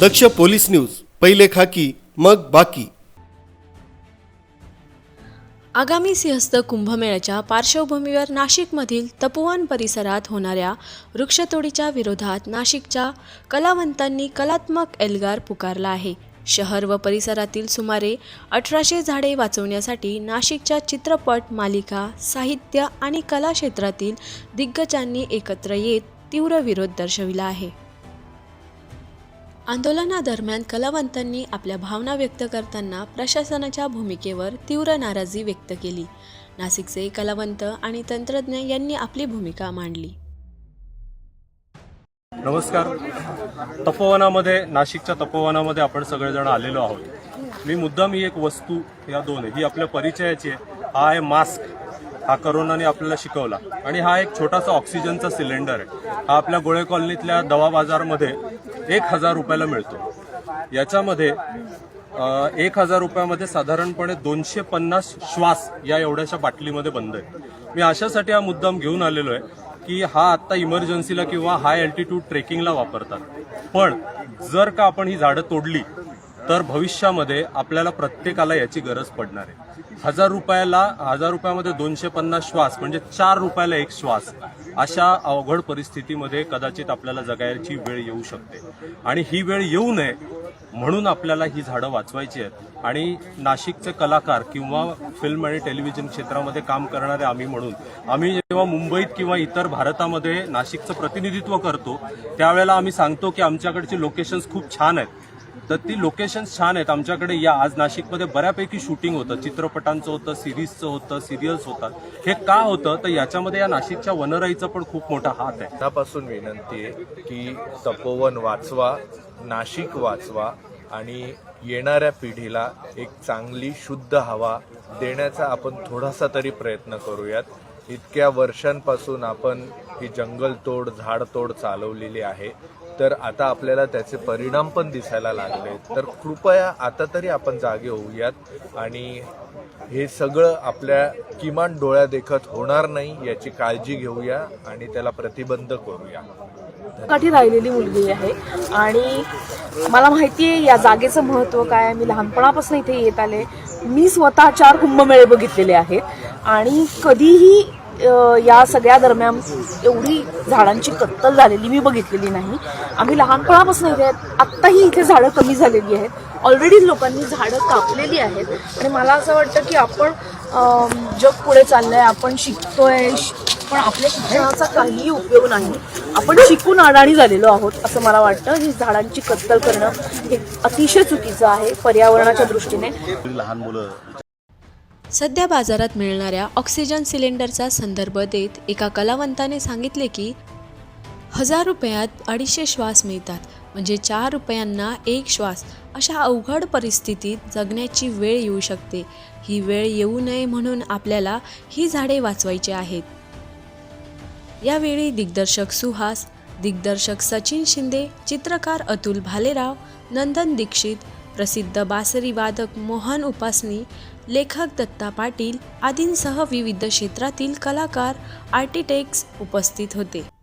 दक्ष police news पहिले खाकी मग बाकी. आगामी सिंहस्थ कुंभमेळ्याच्या पार्श्वभूमीवर नाशिकमधील तपोवन परिसरात होणाऱ्या वृक्षतोडीच्या विरोधात नाशिकच्या कलावंतांनी कलात्मक एल्गार पुकारला आहे. शहर व परिसरातील सुमारे अठराशे झाडे वाचवण्यासाठी नाशिकच्या चित्रपट मालिका साहित्य आणि कला क्षेत्रातील दिग्गजांनी एकत्र येत तीव्र विरोध दर्शविला आहे. आंदोलनादरम्यान कलावंतांनी आपल्या भावना व्यक्त करताना प्रशासनाच्या भूमिकेवर तीव्र नाराजी व्यक्त केली. नाशिकचे कलावंत आणि तंत्रज्ञ यांनी आपली भूमिका मांडली. नमस्कार. तपोवनामध्ये नाशिकच्या तपोवनामध्ये आपण सगळेजण आलेलो आहोत. मी मुद्दाम ही एक वस्तू या दोन आहे ही आपल्या परिचयाची आहे. हा आहे मास्क. हा करोनाने आपल्याला शिकवला. आणि हा एक छोटासा ऑक्सिजनचा सिलेंडर आहे. हा आपल्या गोळे कॉलनीतल्या दवा बाजारमध्ये एक हजार रुपयाला मिळतो. याच्यामध्ये एक हजार रुपयामध्ये साधारणपणे दोनशे पन्नास श्वास या एवढ्याशा बाटलीमध्ये बंद आहे मी अशासाठी हा मुद्दाम घेऊन आलेलो आहे की हा आत्ता इमर्जन्सीला किंवा हाय अल्टिट्यूड ट्रेकिंगला वापरतात. पण जर का आपण ही झाडं तोडली तर भविष्यामध्ये आपल्याला प्रत्येकाला याची गरज पडणार आहे. हजार रुपयाला हजार रुपयामध्ये दोनशे पन्नास श्वास म्हणजे चार रुपयाला एक श्वास. अशा अवघड परिस्थितीमध्ये कदाचित आपल्याला जगायची वेळ येऊ शकते. आणि ही वेळ येऊ नये म्हणून आपल्याला ही झाडं वाचवायची आहेत. आणि नाशिकचे कलाकार किंवा फिल्म आणि टेलिव्हिजन क्षेत्रामध्ये काम करणारे आम्ही म्हणून आम्ही जेव्हा मुंबईत किंवा इतर भारतामध्ये नाशिकचं प्रतिनिधित्व करतो त्यावेळेला आम्ही सांगतो की आमच्याकडची लोकेशन्स खूप छान आहेत. तर ती लोकेशन्स छान आहेत. आमच्याकडे या आज नाशिकमध्ये बऱ्यापैकी शूटिंग होतं. चित्रपटांचं होतं सिरीजचं होतं सिरियल्स होतात. हे का होतं? तर याच्यामध्ये या नाशिकच्या वनराईचा पण खूप मोठा हात आहे. त्यापासून विनंती आहे की तपोवन वाचवा नाशिक वाचवा आणि येणाऱ्या पिढीला एक चांगली शुद्ध हवा देण्याचा आपण थोडासा तरी प्रयत्न करूयात. इतक्या वर्षांपासून आपण ही जंगलतोड झाडतोड चालवलेली आहे. तर आता आपल्याला त्याचे परिणाम पण दिसायला लागले तर कृपया आता तरी आपण जागे होऊयात. आणि हे सगळं आपल्या किमान डोळ्या देखत होणार नाही याची काळजी घेऊया आणि त्याला प्रतिबंध करूया. काठी राहिलेली मुलगी आहे. आणि मला माहिती आहे या जागेचं महत्त्व काय मी लहानपणापासून इथे येत आले. मी स्वतः चार कुंभमेळे बघितलेले आहेत. आणि कधीही या सगळ्या दरम्यान एवढी झाडांची कत्तल झालेली मी बघितलेली नाही. आम्ही लहानपणापासून इथे आहेत. आत्ताही इथे झाडं कमी झालेली आहेत. ऑलरेडी लोकांनी झाडं कापलेली आहेत. आणि मला असं वाटतं की आपण जग पुढे चाललंय आपण शिकतोय पण आपल्या शिक्षणाचा काहीही उपयोग नाही. आपण शिकून अडाणी झालेलो आहोत असं मला वाटतं. ही झाडांची कत्तल करणं हे अतिशय चुकीचं आहे पर्यावरणाच्या दृष्टीने. लहान मुलं सध्या बाजारात मिळणाऱ्या ऑक्सिजन सिलेंडरचा संदर्भ देत एका कलावंताने सांगितले की हजार रुपयात अडीचशे श्वास मिळतात म्हणजे चार रुपयांना एक श्वास अशा अवघड परिस्थितीत जगण्याची वेळ येऊ शकते. ही वेळ येऊ नये म्हणून आपल्याला ही झाडे वाचवायची आहेत. यावेळी दिग्दर्शक सुहास दिग्दर्शक सचिन शिंदे चित्रकार अतुल भालेराव नंदन दीक्षित प्रसिद्ध बासरी वादक मोहन उपासनी लेखक दत्ता पाटील आदींसह विविध क्षेत्रातील कलाकार आर्किटेक्ट्स उपस्थित होते.